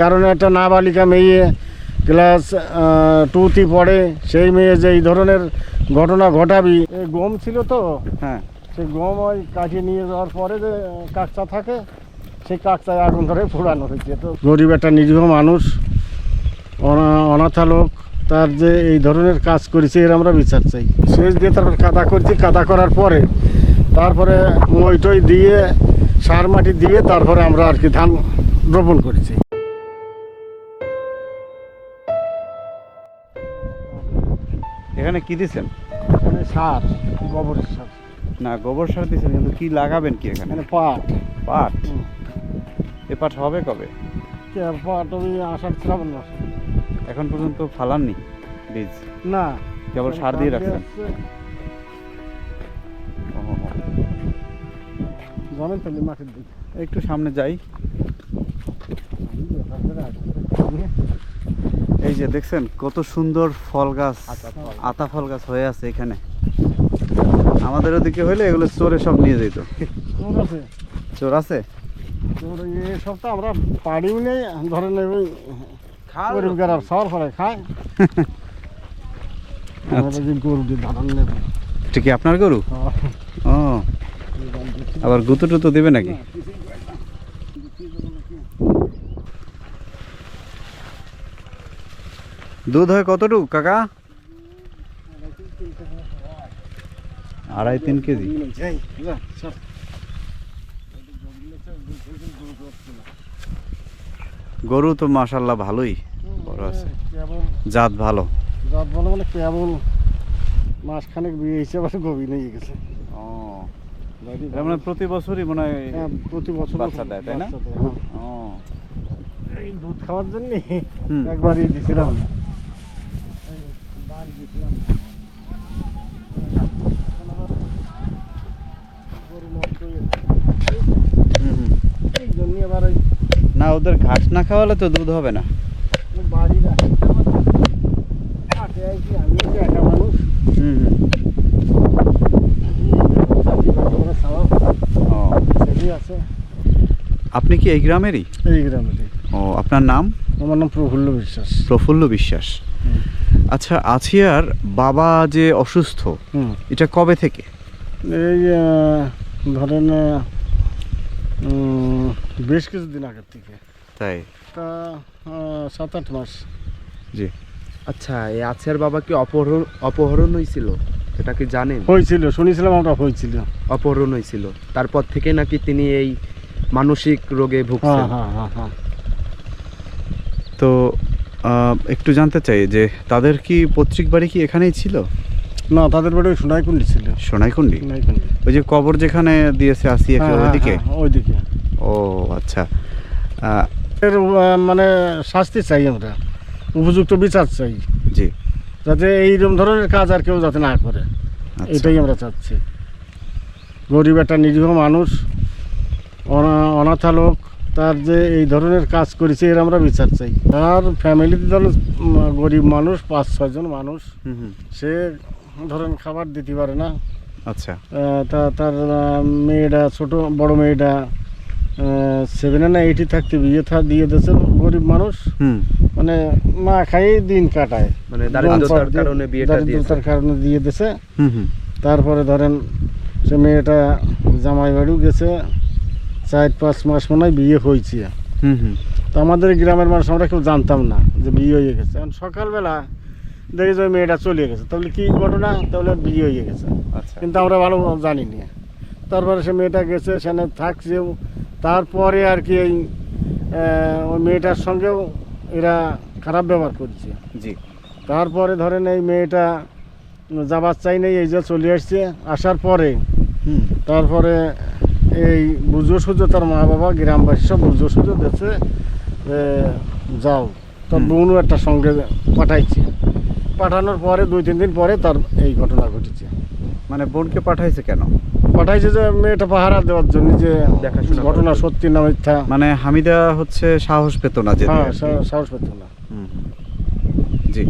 কারণ একটা নাবালিকা মেয়ে ক্লাস টুতে পড়ে সেই মেয়ে যে এই ধরনের ঘটনা ঘটাবি এই গম ছিল তো হ্যাঁ। সেই গম ওই কাটিয়ে নিয়ে যাওয়ার পরে যে কাকচা থাকে সেই কাকচায় আগুন ধরে পোড়ানো হয়েছে। তো গরিব একটা নিরীহ মানুষ অনা- অনাথা লোক তার যে এই ধরনের কাজ করেছে এর আমরা বিচার চাই। শেষ দিয়ে তারপর কাদা করছি কাদা করার পরে তারপরে মই টই দিয়ে সার মাটি দিয়ে তারপরে আমরা আর কি ধান রোপণ করেছি। এখানে কি দিছেন? এখানে সার গোবরের সার। না গোবর সার দিছেন কিন্তু কি লাগাবেন কি এখানে? পাট। পাট? এ পাট হবে কবে? পাট ওই আষাঢ় শ্রাবণ মাসে। এখন পর্যন্ত ফালাননি বীজ? না। কেবল সার দিয়ে রাখছেন? জমেন তাহলে মাটির দিক। একটু সামনে যাই। এই যে দেখছেন কত সুন্দর ফল গাছ আতা ফল। গাছ হয়ে আছে এখানে। আমাদের ওদিকে হইলে এগুলো চোরে সব নিয়ে যেত। চোর আছে। এই সপ্তাহ আমরা পাড়িও নেই সর ফলে খায়। এটা কি আপনার গরু? ও। আবার গুঁতো টুতো দেবে নাকি? দুধ হয় কতটুকু কাকা? আড়াই তিন কেজি। গরু তো মাশাল্লাহ ভালোই বড় আছে। জাত ভালো। জাত ভালো মানে কেবল মাসখানেক বিয়ে হিসেবে গভীর নিয়ে গেছে। ও মানে প্রতি বছরই মনে হয় হ্যাঁ, প্রতি বছর বাচ্চা দেয়, তাই না? হ্যাঁ। ও। দুধ খাওয়ার জন্য একবারই দিছিলাম এই বাড়ি দিছিলাম গরু নষ্ট হয়ে গেছে। হুম হুম। এই জন্য আবার ওই না ওদের ঘাস না খাওয়ালে তো দুধ হবে না। আপনি কি এই গ্রামেরই? এই গ্রামেরই। ও আপনার নাম? আমার নাম প্রফুল্ল বিশ্বাস। প্রফুল্ল বিশ্বাস। হুম। আচ্ছা আছিয়ার বাবা যে অসুস্থ এটা কবে থেকে? এই ধরেন বেশ কিছুদিন আগের থেকে। তাই? তা সাত আট মাস। জি। আচ্ছা এই আছের বাবা কি অপহরণ অপহরণ হয়েছিল এটা কি জানেন? হয়েছিল শুনেছিলাম আমরা হয়েছিল অপহরণ হয়েছিল তারপর থেকে নাকি তিনি এই মানসিক রোগে ভুগছেন? হ্যাঁ হ্যাঁ হ্যাঁ। তো একটু জানতে চাই যে তাদের কি পৈতৃক বাড়ি কি এখানেই ছিল? না তাদের বাড়ি সোনাইকুন্ডি ছিল। সোনাইকুণ্ডি? সোনাইকুন্ডি ওই যে কবর যেখানে দিয়েছে আসি হ্যাঁ, হ্যাঁ, ওইদিকে? হ্যাঁ, ওইদিকে। ও আচ্ছা। এর মানে শাস্তি চাই আমরা উপযুক্ত বিচার চাই। জি। যাতে এইরকম ধরনের কাজ আর কেউ যাতে না করে। আচ্ছা। এটাই আমরা চাচ্ছি। গরিব একটা নিরীহ মানুষ অনা- অনাথা লোক তার যে এই ধরনের কাজ করেছে এর আমরা বিচার চাই। তার ফ্যামিলিতে ধরেন গরিব মানুষ পাঁচ ছয়জন মানুষ সে ধরেন খাবার দিতে পারে না। আচ্ছা। তা তার মেয়েটা ছোট বড় মেয়েটা সেভেনে না এইটি থাকতে বিয়ে থা দিয়ে দিয়েছে গরিব মানুষ। মানে মা খাইয়ে দিন কাটায়। মানে দারিদ্রতার কারণে বিয়েটা দিয়েছে। দারিদ্রতার কারণে দিয়ে দিয়েছে। হুম হুম। তারপরে ধরেন সে মেয়েটা জামাই বাড়িও গেছে। চার পাঁচ মাস মনে হয় বিয়ে হয়েছে। হুম হুম। তো আমাদের গ্রামের মানুষ আমরা কেউ জানতাম না যে বিয়ে হয়ে গেছে। এখন সকালবেলা দেখি যে মেয়েটা চলে গেছে। তাহলে কি ঘটনা? তাহলে বিয়ে হয়ে গেছে। আচ্ছা। কিন্তু আমরা ভালো জানি না তারপরে সে মেয়েটা গেছে সেখানে থাকছেও তারপরে আর কি এই ওই মেয়েটার সঙ্গেও এরা খারাপ ব্যবহার করছে। জি। তারপরে ধরেন এই মেয়েটা যাবার চাই নেই এই যে চলে আসছে। আসার পরে হুম। তারপরে এই বুঝো সুঝো তার মা বাবা গ্রামবাসী সব বুঝো সুঝো দিচ্ছে যাও। তার বোনও একটা সঙ্গে পাঠাইছে। পাঠানোর পরে দুই তিন দিন পরে তার এই ঘটনা ঘটেছে। মানে বোনকে পাঠাইছে কেন? পাঠাইছে যে মেয়েটা পাহারা দেওয়ার জন্য যে দেখাশোনা ঘটনা সত্যি না মিথ্যা। মানে হামিদা হচ্ছে সাহস পেত না যে হ্যাঁ সাহস পেত না। জি।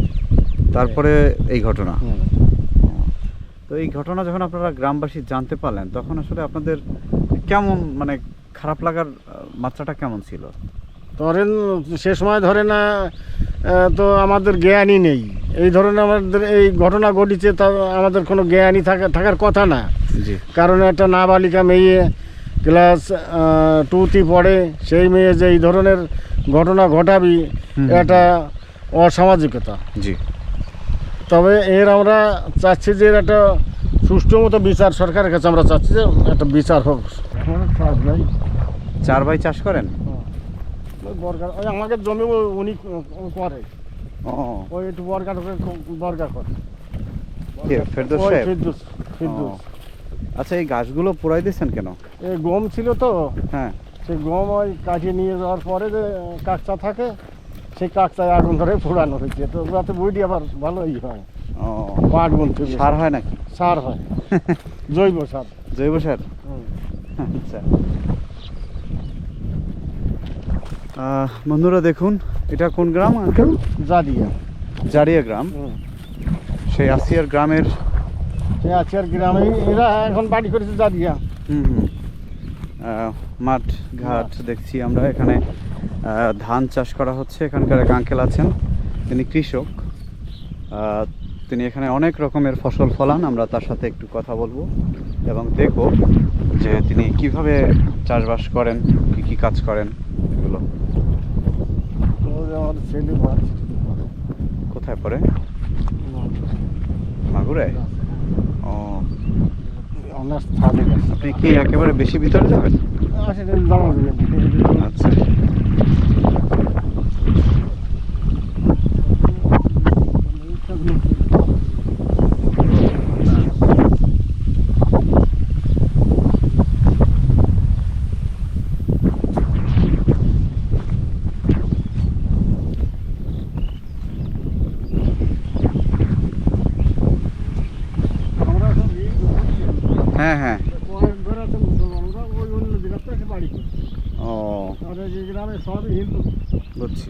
তারপরে এই ঘটনা। তো এই ঘটনা যখন আপনারা গ্রামবাসী জানতে পারলেন তখন আসলে আপনাদের কেমন মানে খারাপ লাগার মাত্রাটা কেমন ছিল? ধরেন সে সময় ধরে না তো আমাদের জ্ঞানই নেই। এই ধরনের আমাদের এই ঘটনা ঘটেছে তা আমাদের কোনো জ্ঞানই থাকা থাকার কথা না। কারণ একটা নাবালিকা মেয়ে ক্লাস টুতে পড়ে সেই মেয়ে যে এই ধরনের ঘটনা ঘটাবি। এটা অসামাজিকতা। জি। তবে এর আমরা চাচ্ছি যে এর একটা সুষ্ঠু মতো বিচার সরকারের কাছে আমরা চাচ্ছি যে একটা বিচার হোক। চার ভাই চাষ করেন? ওই আমাদের জমি উনি করে। ওই একটু বরকার বরকার করে। ফেরদৌস সাহেব? ফিরদৌস ফিরদৌস। আচ্ছা এই গাছগুলো পোড়াই দিয়েছেন কেন? এই গম ছিল তো। হ্যাঁ। সেই গম ওই কাটিয়ে নিয়ে যাওয়ার পরে যে কাকচা থাকে সেই কাকচায় আগুন ধরে পোড়ানো হয়েছে। তো যাতে বইটি আবার ভালোই হয়। ও। আগুন থেকে। সার হয় নাকি? সার হয়। জৈব সার। জৈব সার? হুম। আচ্ছা। বন্ধুরা দেখুন এটা কোন গ্রাম? জাদিয়া জারিয়া গ্রাম। সেই আসিয়ার গ্রামের সেই আছে আর গ্রামে এরা এখন বাড়ি করেছে জাদিয়া হুম হুম। মাঠ ঘাট দেখছি আমরা এখানে। ধান চাষ করা হচ্ছে এখানকার এক আঙ্কেল আছেন তিনি কৃষক। তিনি এখানে অনেক রকমের ফসল ফলান আমরা তার সাথে একটু কথা বলব। এবং দেখব কীভাবে চাষবাস করেন? কি কি কাজ করেন? এগুলো। কোথায় পড়ে? মাগুরে ও। আপনি কি একেবারে বেশি ভিতরে যাবেন সেটা জমা দেবেন আচ্ছা আমরা এখন এই হ্যাঁ হ্যাঁ। মুসলমানরা ওই অন্য জায়গাতে এসে বাড়ি ও। আর এই গ্রামে সবই হিন্দু। বুঝছি।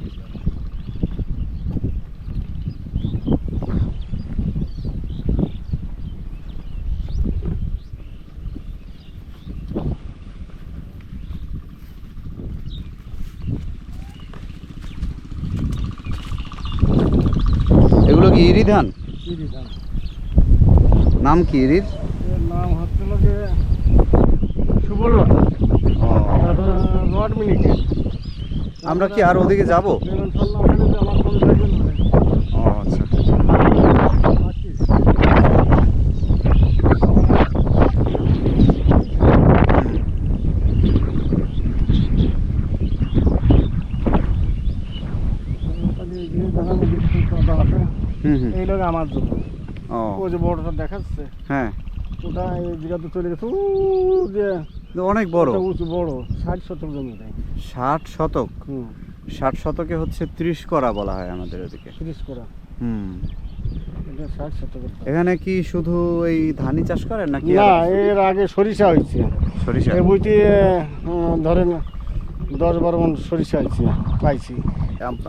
এগুলো কি ইরি ধান নাম কি ইরির? হলো যে সুবর্ণতা রড আমরা কি আর ওদিকে যাব? আচ্ছা। হুম হুম। এই লোক আমার জন্য। ও। যে বড়টা দেখাচ্ছে। হ্যাঁ। ওটা এই চলে গেছে। যে অনেক বড়। উঁচু বড় ষাট সত্তর জমি ষাট শতক? ষাট শতকে হচ্ছে ত্রিশ করা বলা হয় আমাদের ওদিকে তিরিশ করা। হুম। এখানে কি শুধু এই ধানই চাষ করেন নাকি না এর আগে সরিষা হয়েছে। সরিষা। এই বইটি ধরেন দশ বারো মন সরিষা হয়েছে পাইছি।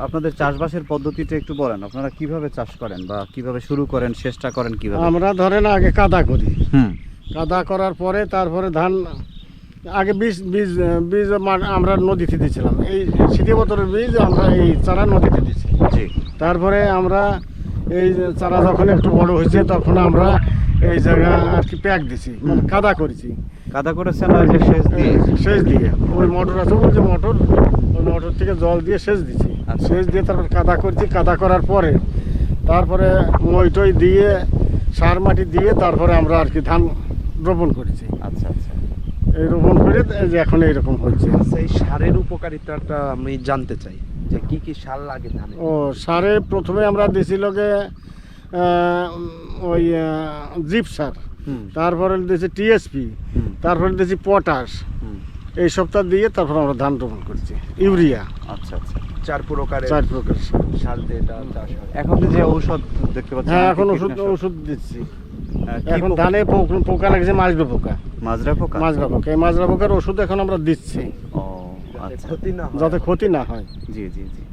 আপনাদের চাষবাসের পদ্ধতিটা একটু বলেন। আপনারা কীভাবে চাষ করেন বা কীভাবে শুরু করেন চেষ্টা করেন কীভাবে? আমরা ধরেন আগে কাদা করি। হুম। কাদা করার পরে তারপরে ধান আগে বীজ বীজ বীজ আমরা নদীতে দিয়েছিলাম। এই শীতি বতরের বীজ আমরা এই চারা নদীতে দিয়েছি। জি। তারপরে আমরা এই চারা যখন একটু বড় হয়েছে তখন আমরা এই জায়গা আর কি প্যাক দিছি মানে। কাদা করেছি। কাদা করেছেন আর সেচ দিয়ে? সেচ দিয়ে। ওই মোটর আছে ওই যে মোটর ওই মোটর থেকে জল দিয়ে সেচ দিছি। সেচ দিয়ে তারপর কাদা করছি কাদা করার পরে তারপরে মই টই দিয়ে সার মাটি দিয়ে তারপরে আমরা আর কি ধান রোপণ করেছি। আচ্ছা আচ্ছা। এই রোপণ করে যে এখন এইরকম হচ্ছে। আচ্ছা এই সারের উপকারিতাটা আমি জানতে চাই যে কি কি সার লাগে ধানে? ও সারে প্রথমে আমরা দিছিল গে ওই জিপ সার। তারপরে দিয়েছি টিএসপি হুম। তারপরে দিয়েছি পটাশ। হুম। এই সপ্তাহ দিয়ে তারপর আমরা ধান রোপণ করছি ইউরিয়া। আচ্ছা আচ্ছা। চার প্রকারের চার প্রকার। সার। দিয়ে এটা চাষ হয়। এখন যে ঔষধ দেখতে পাচ্ছি হ্যাঁ এখন ওষুধ ওষুধ দিচ্ছি। হ্যাঁ, এখন ধানে পোক- পোকা লাগছে মাজরা পোকা। মাজরা পোকা? মাজরা পোকা। এই মাজরা পোকার ওষুধ এখন আমরা দিচ্ছি। ও আচ্ছা। ক্ষতি না যাতে ক্ষতি না হয়। জি জি জি।